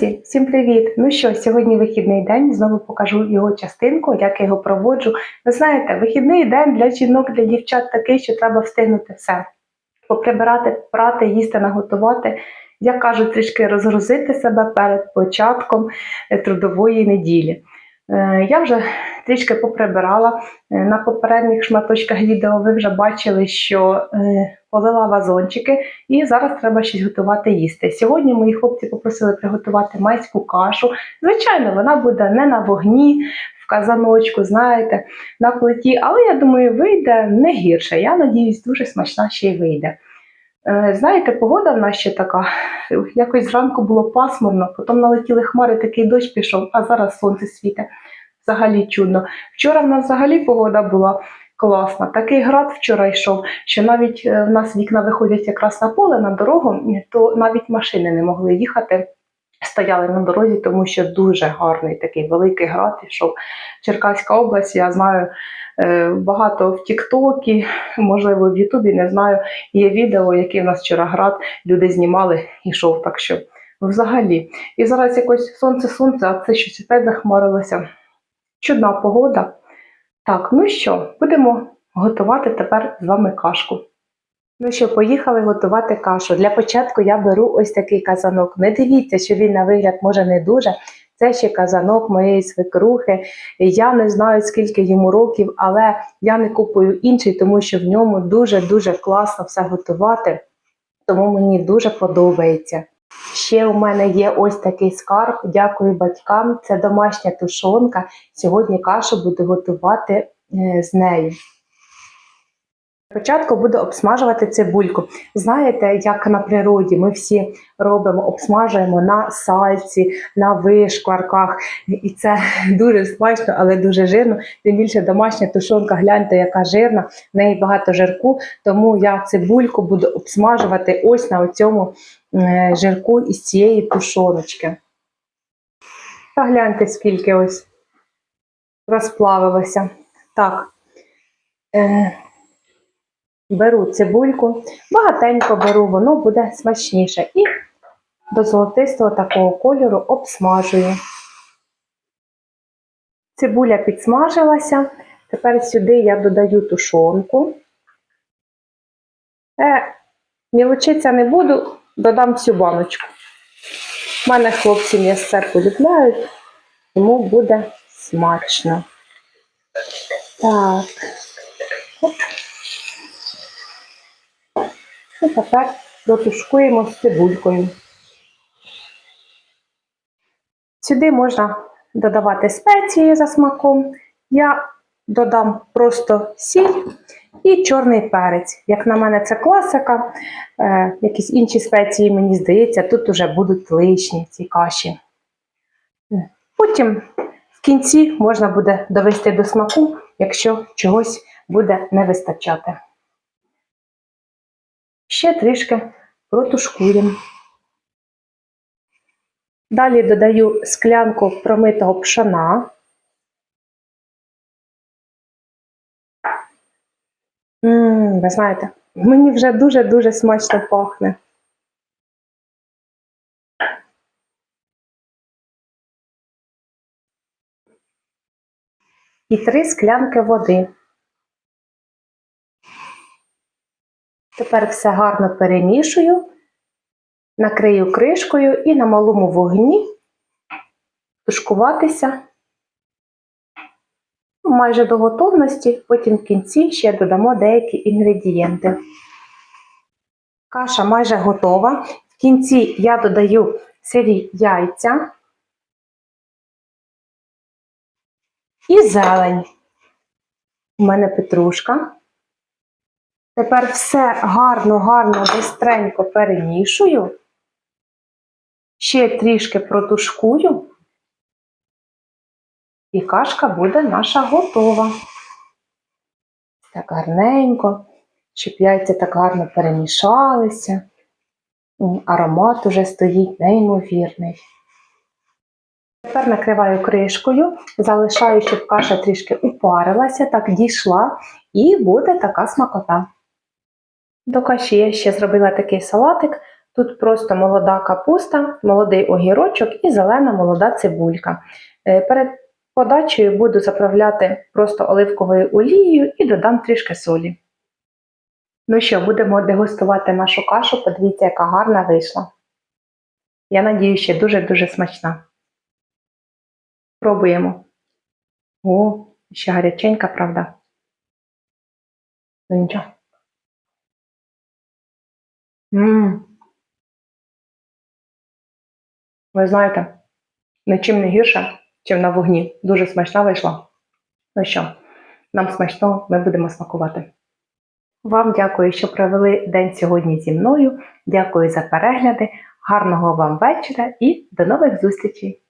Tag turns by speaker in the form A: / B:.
A: Всім привіт! Ну що, сьогодні вихідний день, знову покажу його частинку, як я його проводжу. Ви знаєте, вихідний день для жінок, для дівчат такий, що треба встигнути все. Поприбирати, прати, їсти, наготувати. Я кажу, трішки розгрузити себе перед початком е, трудової неділі. Е, Я вже трішки поприбирала. Е, На попередніх шматочках відео ви вже бачили, що е, полила вазончики, і зараз треба щось готувати їсти. Сьогодні мої хлопці попросили приготувати майську кашу. Звичайно, вона буде не на вогні, в казаночку, знаєте, на плиті, але я думаю, вийде не гірше. Я надіюсь, дуже смачна ще й вийде. Е, Знаєте, погода в нас ще така. Якось зранку було пасмурно, потім налетіли хмари, такий дощ пішов, а зараз сонце світить. Взагалі чудно. Вчора в нас взагалі погода була класна. Такий град вчора йшов, що навіть е, в нас вікна виходять якраз на поле, на дорогу, то навіть машини не могли їхати. Стояли на дорозі, тому що дуже гарний такий великий град ішов. Черкаська область, я знаю багато в Тіктокі, можливо, в Ютубі, не знаю. Є відео, які в нас вчора град, люди знімали, ішов так що взагалі. І зараз якось сонце-сонце, а це щось опять захмарилося. Чудна погода. Так, ну що, будемо готувати тепер з вами кашку. Ну що, поїхали готувати кашу. Для початку я беру ось такий казанок. Не дивіться, що він на вигляд може не дуже. Це ще казанок моєї свекрухи. Я не знаю, скільки йому років, але я не купую інший, тому що в ньому дуже-дуже класно все готувати. Тому мені дуже подобається. Ще у мене є ось такий скарб. Дякую батькам. Це домашня тушонка. Сьогодні кашу буду готувати е, з нею. Спочатку буду обсмажувати цибульку. Знаєте, як на природі ми всі робимо, обсмажуємо на сальці, на вишкварках. І це дуже смачно, але дуже жирно. Тим більше домашня тушонка, гляньте, яка жирна, в неї багато жирку, тому я цибульку буду обсмажувати ось на цьому жирку із цієї тушоночки. Та гляньте, скільки ось розплавилося. Так. Беру цибульку, багатенько беру, воно буде смачніше. І до золотистого такого кольору обсмажую. Цибуля підсмажилася. Тепер сюди я додаю тушонку. Е, мілочиться не буду, додам всю баночку. У мене хлопці м'ясце полюбляють, тому буде смачно. Так. Оп. І тепер протушкуємо з цибулькою. Сюди можна додавати спеції за смаком. Я додам просто сіль і чорний перець. Як на мене, це класика. Е, якісь інші спеції, мені здається, тут вже будуть лишні в цій каші. Потім в кінці можна буде довести до смаку, якщо чогось буде не вистачати. Ще трішки протушкуємо. Далі додаю склянку промитого пшона. М, ви знаєте, мені вже дуже-дуже смачно пахне. І три склянки води. Тепер все гарно перемішую, накрию кришкою і на малому вогні тушкуватися майже до готовності, потім в кінці ще додамо деякі інгредієнти. Каша майже готова. В кінці я додаю сирі яйця і зелень. У мене петрушка. Тепер все гарно-гарно, бистренько перемішую. Ще трішки протушкую. І кашка буде наша готова. Так гарненько, щоб яйця так гарно перемішалися. Аромат уже стоїть неймовірний. Тепер накриваю кришкою, залишаю, щоб каша трішки упарилася, так дійшла, і буде така смакота. До каші я ще зробила такий салатик. Тут просто молода капуста, молодий огірочок і зелена молода цибулька. Е, Перед подачею буду заправляти просто оливковою олією і додам трішки солі. Ну що, будемо дегустувати нашу кашу. Подивіться, яка гарна вийшла. Я надію, що дуже-дуже смачна. Пробуємо. О, ще гаряченька, правда. Ну нічого. Ви знаєте, нічим не гірше, чим на вогні. Дуже смачна вийшла. Ну що, нам смачно, ми будемо смакувати. Вам дякую, що провели день сьогодні зі мною. Дякую за перегляди. Гарного вам вечора і до нових зустрічей!